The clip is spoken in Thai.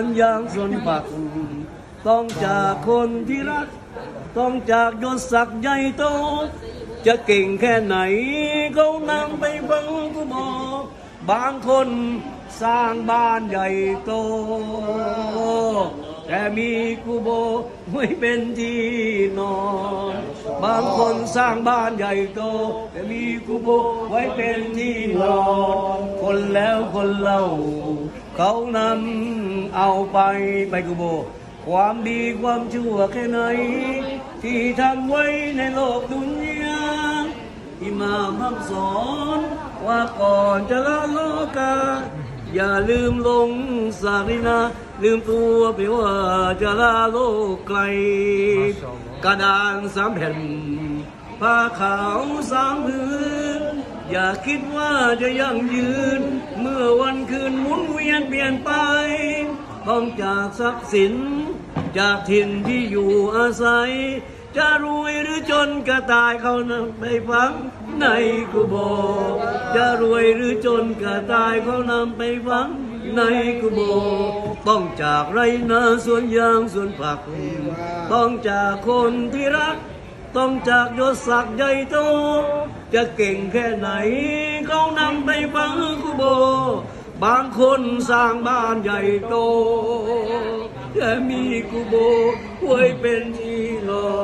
คนยางส่วนผัก ต้องจากคนที่รัก ต้องจากยศศักดิ์ใหญ่โต จะเก่งแค่ไหนเขานำไปบังกูบอกบางคนสร้างบ้านใหญ่โต แต่มีกูโบไม่เป็นที่นอน บางคนสร้างบ้านใหญ่โต แต่มีกูโบไว้เป็นที่นอน คนแล้วคนเล่า เขานำเอาไปไปกูโบ ความดีความชั่วแค่ไหน ที่ทำไว้ในโลกดุนยาอิหมามคำสอนว่าก่อนจะละโลกา อย่าลืมลงสารินา ลืมตัวไปว่าจะลาโลกไกล กระดานสามแผ่นผ้าขาวสามพื้น อย่าคิดว่าจะยั่งยืนเมื่อวัน ต้องจากทรัพย์สิน จากถิ่นที่อยู่อาศัย จะรวยหรือจนก็ตายเขานำไปฝังในกุโบจะรวยหรือจนก็ตายเขานำไปฝังในกุโบ ต้องจากไรนาสวนยางสวนผัก ต้องจากคนที่รัก ต้องจากยศศักดิ์ใหญ่โต จะเก่งแค่ไหนเขานำไปฝังกุโบ บางคนสร้างบ้านใหญ่โต แต่มีกูโบไว้เป็นที่รอ